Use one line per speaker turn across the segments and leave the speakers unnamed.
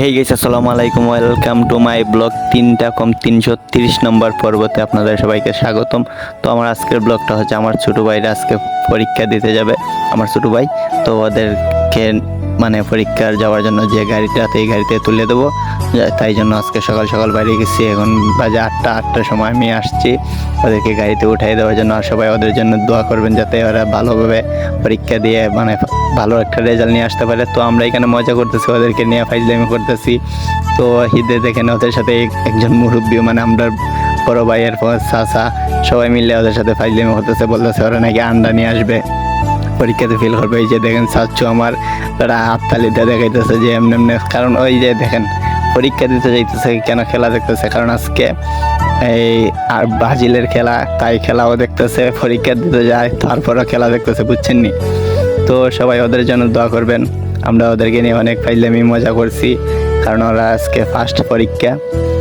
হেই গেছে আসসালামু আলাইকুম ওয়েলকাম টু মাই ব্লগ তিনটা কম তিনশো তিরিশ নম্বর পর্বতে আপনাদের সবাইকে স্বাগতম। তো আমার আজকের ব্লগটা হচ্ছে, আমার ছোটো ভাইরা আজকে পরীক্ষা দিতে যাবে, আমার ছোটো ভাই। তো ওদেরকে মানে পরীক্ষার যাওয়ার জন্য যে গাড়িটাতে এই গাড়িতে তুলে দেবো। তাই জন্য আজকে সকাল সকাল বাইরে গেছি। এখন বাজে আটটা, আটটার সময় আমি আসছি। ওদেরকে গাড়িতে উঠাই দেওয়ার জন্য আর সবাই ওদের জন্য দোয়া করবেন যাতে ওরা ভালোভাবে পরীক্ষা দিয়ে মানে ভালো একটা রেজাল্ট নিয়ে আসতে পারে। তো আমরা এখানে মজা করতেছি, ওদেরকে নিয়ে ফাইজলামি করতেছি। তো হিদে দেখেন, ওদের সাথে একজন মুরব্বী মানে আমরা বড় ভাইয়ের পর চাচা, সবাই মিলে ওদের সাথে ফাইজলামি করতেছে। বলতেছে, ওরা নাকি আন্ডা নিয়ে আসবে। পরীক্ষাতে ফেল করবে। এই যে দেখেন চাচ্ছু আমার তারা হাততালিতে দেখাইতেছে যে এমনি এমনি, কারণ ওই যে দেখেন পরীক্ষা দিতে যাইতেছে, কেন খেলা দেখতেছে? কারণ আজকে এই আর ব্রাজিলের খেলা, তাই খেলাও দেখতেছে, পরীক্ষা দিতে যায়, তারপরও খেলা দেখতেছে, বুঝছেন নি? তো সবাই ওদের জন্য দোয়া করবেন। আমরা ওদেরকে নিয়ে অনেক ফাইজলামি, মজা করছি, কারণ ওরা আজকে ফার্স্ট পরীক্ষা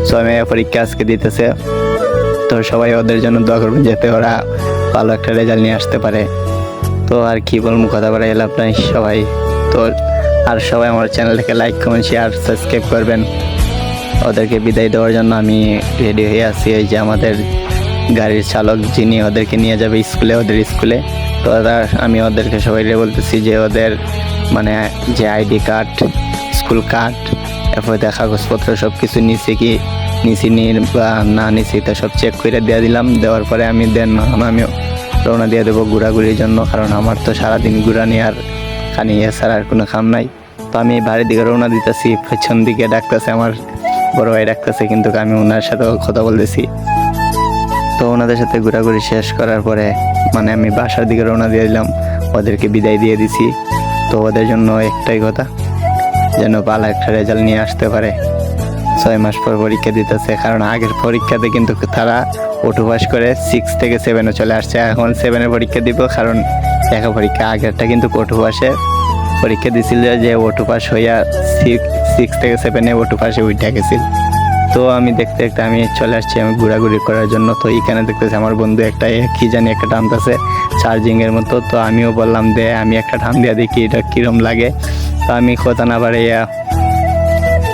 ছয় পরীক্ষা আজকে দিতেছে। তো সবাই ওদের জন্য দোয়া করবেন, যাতে ওরা ভালো একটা রেজাল্ট নিয়ে আসতে পারে। তো আর কি বলব, কথা বলা এলাম আপনার সবাই। তো আর সবাই আমার চ্যানেলটাকে লাইক কমেন্ট শেয়ার সাবস্ক্রাইব করবেন। ওদেরকে বিদায় দেওয়ার জন্য আমি রেডি হয়ে আছি। এই যে আমাদের গাড়ির চালক যিনি ওদেরকে নিয়ে যাবে স্কুলে, ওদের স্কুলে। তো ওরা, আমি ওদেরকে সবাই বলতেছি যে ওদের মানে যে আইডি কার্ড স্কুল কার্ড এরপর কাগজপত্র সব কিছু নিচে কি, নিচে নিয়ে বা না নিচে তো সব চেক করে দিয়ে দিলাম। দেওয়ার পরে আমি দেন, আমি রওনা দিয়ে দেবো ঘোরাঘুরির জন্য, কারণ আমার তো সারাদিন ঘুরানি আর খানি এছাড়া আর কোনো কাম নাই। তো আমি বাড়ির দিকে রওনা দিতেছি, পেছন দিকে ডাকতেছে আমার বড় ভাই ডাকতেছে, কিন্তু আমি ওনার সাথেও কথা বলতেছি। তো ওনাদের সাথে ঘোরাঘুরি শেষ করার পরে মানে আমি বাসার দিকে রওনা দিয়ে দিলাম, ওদেরকে বিদায় দিয়ে দিছি। তো ওদের জন্য একটাই কথা, যেন ভালো একটা রেজাল্ট নিয়ে আসতে পারে। ছয় মাস পর পরীক্ষা দিতেছে, কারণ আগের পরীক্ষাতে কিন্তু তারা ওটু পাস করে সিক্স থেকে সেভেনে চলে আসছে। এখন সেভেনে পরীক্ষা দিব, কারণ দেখা পরীক্ষা আগেরটা কিন্তু ওটু পাসে পরীক্ষা দিছিল যে ওটু পাস হইয়া সিক্স সিক্স থেকে সেভেনে ওটু পাসে উঠে গেছিল। তো আমি দেখতে দেখতে আমি চলে আসছি আমি ঘোরাঘুরি করার জন্য। তো এখানে দেখতেছি আমার বন্ধু একটা কি জানি একটা টানতেছে চার্জিং এর মতো। তো আমিও বললাম দে, আমি একটা টান দিয়ে দেখি এটা কিরম লাগে। তো আমি কথা না বাড়াইয়া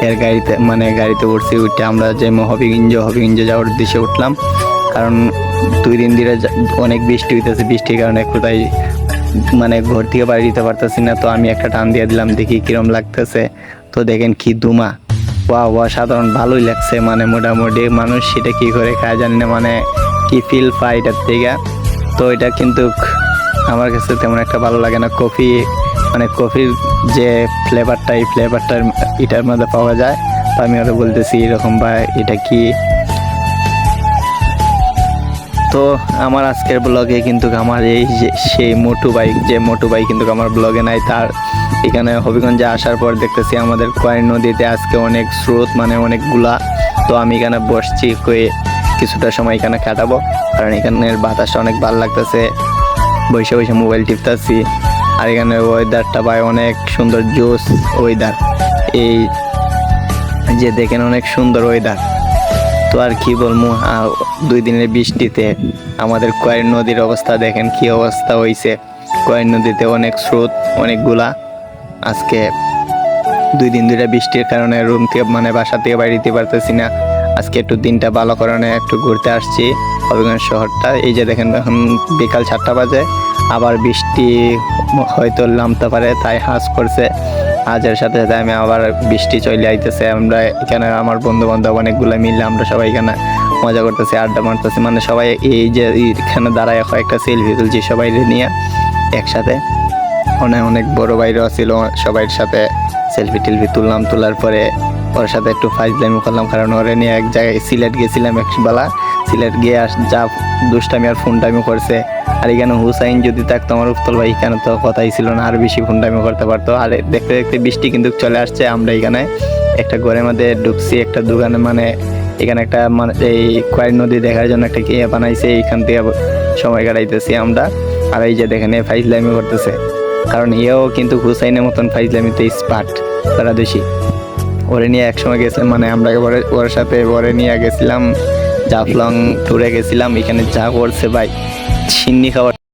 এর গাড়িতে মানে গাড়িতে উঠছি, উঠে আমরা যে হবিগঞ্জ হবিগঞ্জ যাওয়ার উদ্দেশ্যে উঠলাম। কারণ দুই দিন ধরে অনেক বৃষ্টি হইতেছে। বৃষ্টির কারণে কোথায় মানে ঘর থেকে বাড়ি দিতে পারতেছি না। তো আমি একটা টান দিয়ে দিলাম, দেখি কিরম লাগতেছে। তো দেখেন কি দুমা ওয়া ওয়া সাধারণ ভালোই লাগছে। মানে মোটামুটি মানুষ সেটা কি করে খায় জানি না। মানে কি ফিল পায় এটার থেকে। তো এটা কিন্তু আমার কাছে তেমন একটা ভালো লাগে না। কফি মানে কফির যে ফ্লেভারটা এই ফ্লেভারটার এটার মধ্যে পাওয়া যায়। তো আমি ওরা বলতেছি এরকম বা এটা কি? তো আমার আজকের ব্লগে কিন্তু আমার এই যে, সেই মোটু বাইক যে মোটু বাইক কিন্তু আমার ব্লগে নাই, তার এখানে হবিগঞ্জে আসার পর দেখতেছি আমাদের কয়েন নদীতে আজকে অনেক স্রোত মানে অনেকগুলা। তো আমি এখানে বসছি কয়ে কিছুটা সময় এখানে কাটাবো, কারণ এখানের বাতাসটা অনেক ভালো লাগতেছে। বসে বসে মোবাইল টিপতেছি, আর এখানে ওয়েদারটা ভাই অনেক সুন্দর জোস ওয়েদার এই যে দেখেন, অনেক সুন্দর ওয়েদার তো আর কি বলব দুই দিনের বৃষ্টিতে আমাদের কয়ের নদীর অবস্থা দেখেন কি অবস্থা হয়েছে কয়ের নদীতে অনেক স্রোত, অনেকগুলা। আজকে দুই দিন ধরে বৃষ্টির কারণে রুম থেকে মানে বাসা থেকে দিতে পারতেছি না। আজকে একটু দিনটা ভালো কারণে একটু ঘুরতে আসছি হবিগঞ্জ শহরটা। এই যে দেখেন, এখন বিকাল চারটা বাজে। আবার বৃষ্টি হয়তো নামতে পারে, তাই হাঁস করছে। হাজের সাথে সাথে আমি আবার বৃষ্টি চলে আইতেছে। আমরা এখানে আমার বন্ধু বান্ধব অনেকগুলো মিললে আমরা সবাই এখানে মজা করতেছি, আড্ডা মারতেছি। মানে সবাই এই যে এখানে দাঁড়ায় একটা সেলফি তুলছি সবাই নিয়ে একসাথে। অনেক অনেক বড় বাইরেও ছিল সবাই সাথে সেলফি টেলফি তুললাম। তোলার পরে ওর সাথে একটু ফাইজলামি করলাম, কারণ ওরে নিয়ে এক জায়গায় সিলেট গেছিলাম একবেলা। সিলেট গিয়ে আস, যা দুষ্টামি আর ফোনটামি করছে। আর এখানে হুসাইন যদি থাকতো আমার উত্তল ভাই, এখানে তো কথাই ছিল না, আর বেশি ফোনটামি করতে পারতো। আর দেখতে দেখতে বৃষ্টি কিন্তু চলে আসছে আমরা এখানে। একটা ঘরের মধ্যে ঢুকছি, একটা দোকানে মানে এখানে একটা মানে এই কয়েক নদী দেখার জন্য একটা ইয়ে বানাইছে এইখান থেকে সময় কাটাইতেছি আমরা। আর এই যে দেখেন ফাইজলামি করতেছে। কারণ ইয়েও কিন্তু হুসাইনের মতন ফাইজলামিতে স্পার্ট তারা দোষী ওরে নিয়ে একসময় গেছে মানে আমরা ওরে সাথে ওরে নিয়ে গেছিলাম, জাফলং ট্যুরে গেছিলাম, এখানে যা করছে ভাই ছিন্নি খাবার।